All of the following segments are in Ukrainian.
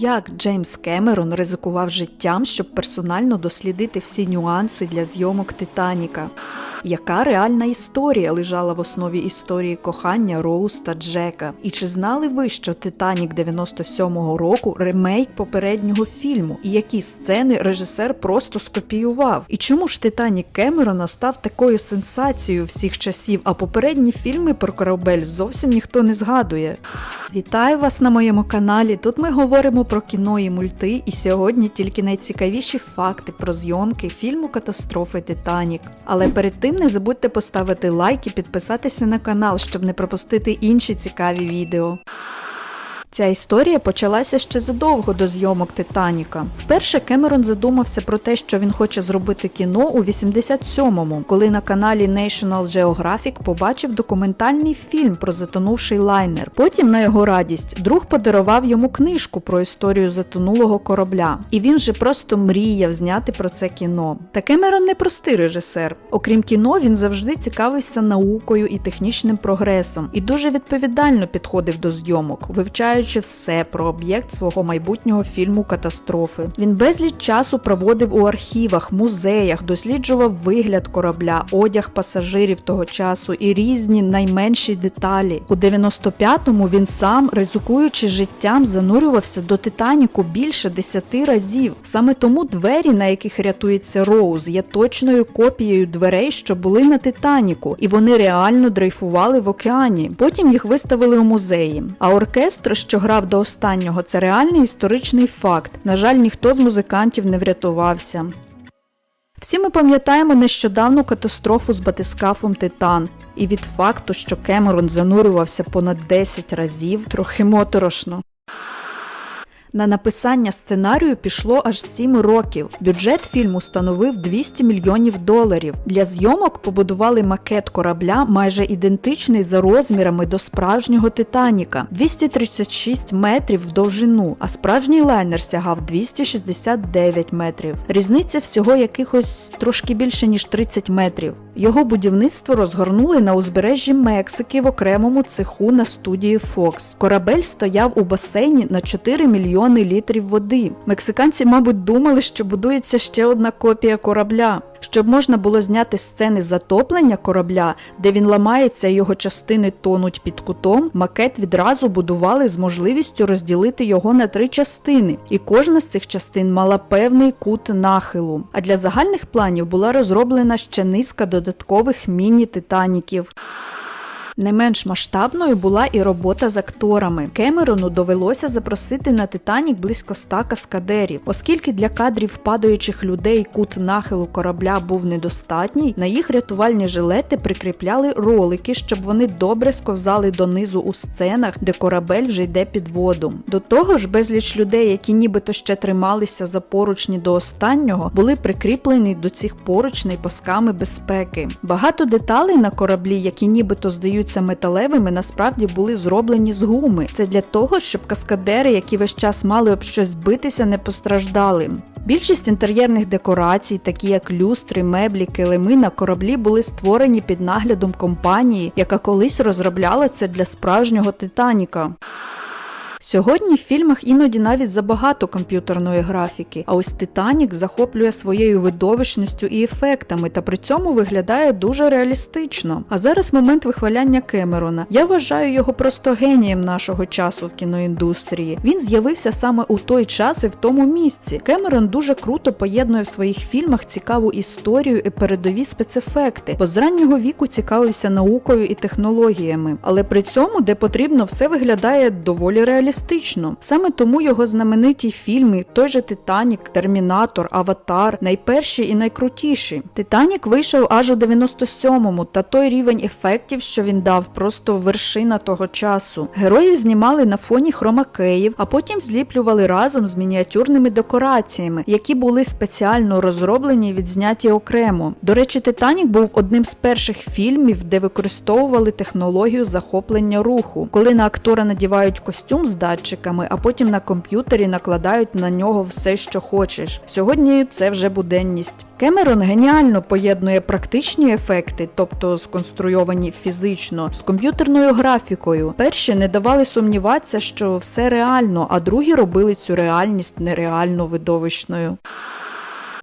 Як Джеймс Кемерон ризикував життям, щоб персонально дослідити всі нюанси для зйомок Титаніка? Яка реальна історія лежала в основі історії кохання Роуз та Джека? І чи знали ви, що Титанік 97-го року ремейк попереднього фільму? І які сцени режисер просто скопіював? І чому ж Титанік Кемерона став такою сенсацією всіх часів, а попередні фільми про корабель зовсім ніхто не згадує? Вітаю вас на моєму каналі. Тут ми говоримо про кіно і мульти, і сьогодні тільки найцікавіші факти про зйомки фільму Катастрофи Титанік. Але перед тим не забудьте поставити лайк і підписатися на канал, щоб не пропустити інші цікаві відео. Ця історія почалася ще задовго до зйомок Титаніка. Вперше Кемерон задумався про те, що він хоче зробити кіно у 87-му, коли на каналі National Geographic побачив документальний фільм про затонувший лайнер. Потім, на його радість, друг подарував йому книжку про історію затонулого корабля, і він же просто мріяв зняти про це кіно. Та Кемерон не простий режисер. Окрім кіно, він завжди цікавився наукою і технічним прогресом, і дуже відповідально підходив до зйомок, вивчаючи все про об'єкт свого майбутнього фільму Катастрофи. Він безліч часу проводив у архівах, музеях, досліджував вигляд корабля, одяг пасажирів того часу і різні найменші деталі. У 95-му він сам, ризикуючи життям, занурювався до Титаніку більше 10 разів. Саме тому двері, на яких рятується Роуз, є точною копією дверей, що були на Титаніку, і вони реально дрейфували в океані. Потім їх виставили у музеї. А оркестр, що грав до останнього, це реальний історичний факт. На жаль, ніхто з музикантів не врятувався. Всі ми пам'ятаємо нещодавну катастрофу з батискафом Титан, і від факту, що Кемерон занурювався понад 10 разів, трохи моторошно. На написання сценарію пішло аж 7 років. Бюджет фільму становив 200 мільйонів доларів. Для зйомок побудували макет корабля, майже ідентичний за розмірами до справжнього Титаніка 236 метрів в довжину, а справжній лайнер сягав 269 метрів. Різниця всього якихось трошки більше ніж 30 метрів. Його будівництво розгорнули на узбережжі Мексики в окремому цеху на студії Fox. Корабель стояв у басейні на 4 мільйони літрів води. Мексиканці, мабуть, думали, що будується ще одна копія корабля. Щоб можна було зняти сцени затоплення корабля, де він ламається його частини тонуть під кутом, макет відразу будували з можливістю розділити його на три частини, і кожна з цих частин мала певний кут нахилу. А для загальних планів була розроблена ще низка додаткових міні-титаніків. Не менш масштабною була і робота з акторами. Кемерону довелося запросити на Титанік близько 100 каскадерів, оскільки для кадрів падаючих людей кут нахилу корабля був недостатній. На їх рятувальні жилети прикріпляли ролики, щоб вони добре сковзали донизу у сценах, де корабель вже йде під воду. До того ж, безліч людей, які нібито ще трималися за поручні до останнього, були прикріплені до цих поручней пасками безпеки. Багато деталей на кораблі, які нібито здаються металевими, насправді були зроблені з гуми. Це для того, щоб каскадери, які весь час мали об щось битися, не постраждали. Більшість інтер'єрних декорацій, такі як люстри, меблі, килими на кораблі, були створені під наглядом компанії, яка колись розробляла це для справжнього Титаніка. Сьогодні в фільмах іноді навіть забагато комп'ютерної графіки, а ось Титанік захоплює своєю видовищністю і ефектами, та при цьому виглядає дуже реалістично. А зараз момент вихваляння Кемерона. Я вважаю його просто генієм нашого часу в кіноіндустрії. Він з'явився саме у той час і в тому місці. Кемерон дуже круто поєднує в своїх фільмах цікаву історію і передові спецефекти, бо з раннього віку цікавився наукою і технологіями. Але при цьому, де потрібно, все виглядає доволі реалістично. Саме тому його знамениті фільми, той же Титанік, Термінатор, Аватар, найперші і найкрутіші. Титанік вийшов аж у 97-му, та той рівень ефектів, що він дав, просто вершина того часу. Героїв знімали на фоні хромакеїв, а потім зліплювали разом з мініатюрними декораціями, які були спеціально розроблені і відзняті окремо. До речі, Титанік був одним з перших фільмів, де використовували технологію захоплення руху, коли на актора надівають костюм з датчиками, а потім на комп'ютері накладають на нього все, що хочеш. Сьогодні це вже буденність. Кемерон геніально поєднує практичні ефекти, тобто сконструйовані фізично, з комп'ютерною графікою. Перші не давали сумніватися, що все реально, а другі робили цю реальність нереально видовищною.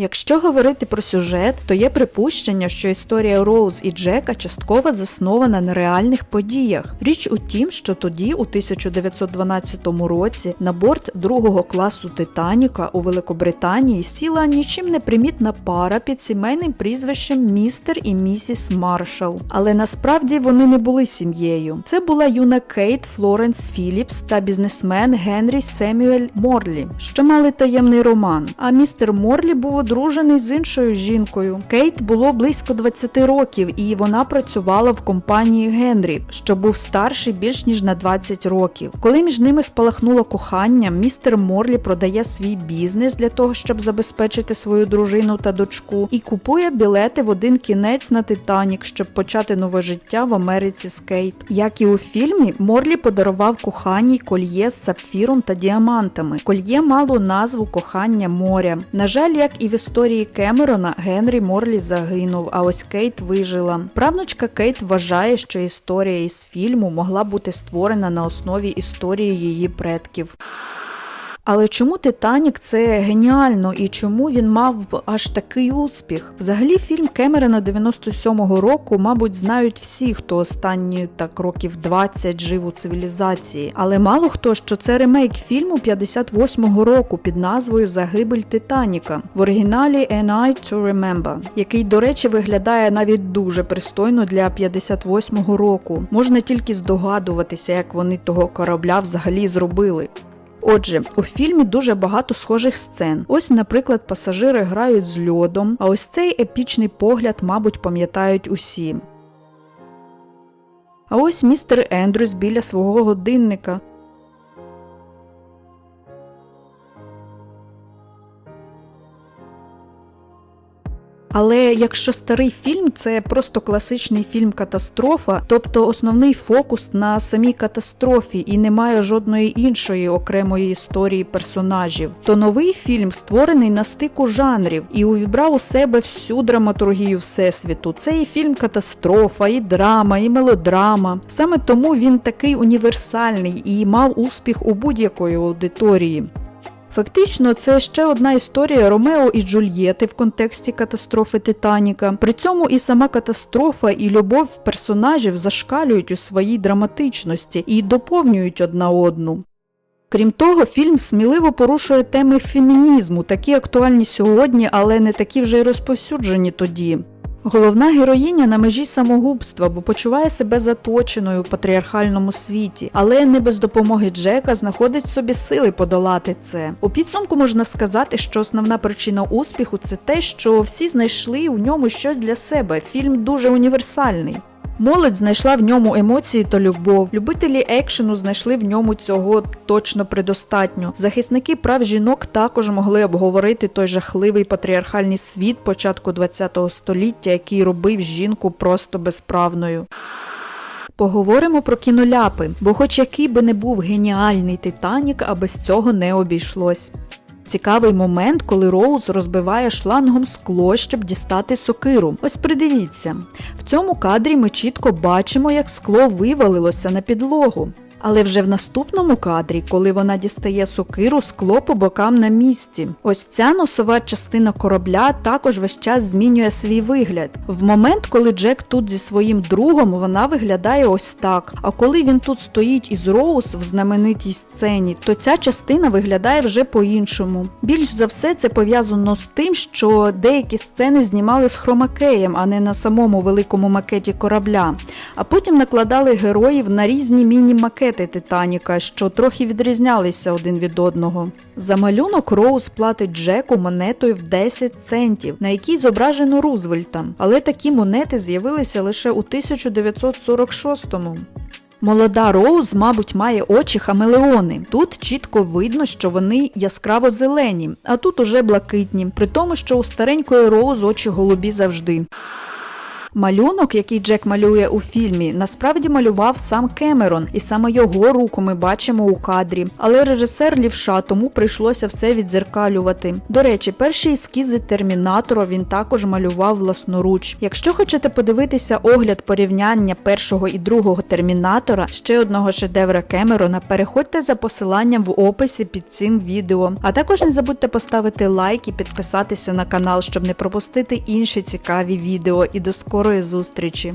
Якщо говорити про сюжет, то є припущення, що історія Роуз і Джека частково заснована на реальних подіях. Річ у тім, що тоді, у 1912 році, на борт другого класу Титаніка у Великобританії сіла нічим не примітна пара під сімейним прізвищем містер і місіс Маршал. Але насправді вони не були сім'єю. Це була юна Кейт Флоренс Філіпс та бізнесмен Генрі Семюель Морлі, що мали таємний роман. А містер Морлі був одружений з іншою жінкою. Кейт було близько 20 років, і вона працювала в компанії Генрі, що був старший більш ніж на 20 років. Коли між ними спалахнуло кохання, містер Морлі продає свій бізнес для того, щоб забезпечити свою дружину та дочку, і купує білети в один кінець на Титанік, щоб почати нове життя в Америці з Кейт. Як і у фільмі, Морлі подарував коханій кольє з сапфіром та діамантами. Кольє мало назву кохання моря. На жаль, як і в історії Кемерона, Генрі Морлі загинув, а ось Кейт вижила. Правнучка Кейт вважає, що історія із фільму могла бути створена на основі історії її предків. Але чому Титанік це геніально і чому він мав аж такий успіх? Взагалі, фільм Кемерона 97-го року, мабуть, знають всі, хто останні так років 20 жив у цивілізації. Але мало хто що це ремейк фільму 58-го року під назвою Загибель Титаніка в оригіналі «An Eye to Remember», який, до речі, виглядає навіть дуже пристойно для 58-го року. Можна тільки здогадуватися, як вони того корабля взагалі зробили. Отже, у фільмі дуже багато схожих сцен. Ось, наприклад, пасажири грають з льодом, а ось цей епічний погляд, мабуть, пам'ятають усі. А ось містер Ендрюс біля свого годинника. Але якщо старий фільм це просто класичний фільм катастрофа, тобто основний фокус на самій катастрофі і немає жодної іншої окремої історії персонажів, то новий фільм створений на стику жанрів і увібрав у себе всю драматургію всесвіту. Це і фільм катастрофа, і драма, і мелодрама. Саме тому він такий універсальний і мав успіх у будь-якої аудиторії. Фактично, це ще одна історія Ромео і Джульєти в контексті катастрофи Титаніка. При цьому і сама катастрофа, і любов персонажів зашкалюють у своїй драматичності і доповнюють одна одну. Крім того, фільм сміливо порушує теми фемінізму, такі актуальні сьогодні, але не такі вже й розповсюджені тоді. Головна героїня на межі самогубства, бо почуває себе заточеною у патріархальному світі, але не без допомоги Джека знаходить в собі сили подолати це. У підсумку можна сказати, що основна причина успіху це те, що всі знайшли у ньому щось для себе. Фільм дуже універсальний. Молодь знайшла в ньому емоції та любов. Любителі екшену знайшли в ньому цього точно предостатньо. Захисники прав жінок також могли обговорити той жахливий патріархальний світ початку ХХ століття, який робив жінку просто безправною. Поговоримо про кіноляпи, бо, хоч який би не був геніальний Титанік, а без цього не обійшлось. Цікавий момент, коли Роуз розбиває шлангом скло, щоб дістати сокиру. Ось придивіться. В цьому кадрі ми чітко бачимо, як скло вивалилося на підлогу. Але вже в наступному кадрі, коли вона дістає сокиру, скло по бокам на місці. Ось ця носова частина корабля також весь час змінює свій вигляд. В момент, коли Джек тут зі своїм другом, вона виглядає ось так. А коли він тут стоїть із Роуз в знаменитій сцені, то ця частина виглядає вже по-іншому. Більш за все, це пов'язано з тим, що деякі сцени знімали з хромакеєм, а не на самому великому макеті корабля. А потім накладали героїв на різні міні-макети Титаніка, що трохи відрізнялися один від одного. За малюнок Роуз платить Джеку монетою в 10 центів, на якій зображено Рузвельта. Але такі монети з'явилися лише у 1946-му. Молода Роуз, мабуть, має очі хамелеони. Тут чітко видно, що вони яскраво зелені, а тут уже блакитні, при тому, що у старенької Роуз очі голубі завжди. Малюнок, який Джек малює у фільмі, насправді малював сам Кемерон, і саме його руку ми бачимо у кадрі. Але режисер лівша, тому прийшлося все відзеркалювати. До речі, перші ескізи термінатора він також малював власноруч. Якщо хочете подивитися огляд порівняння першого і другого термінатора, ще одного шедевра Кемерона, переходьте за посиланням в описі під цим відео. А також не забудьте поставити лайк і підписатися на канал, щоб не пропустити інші цікаві відео. І до скорої зустрічі!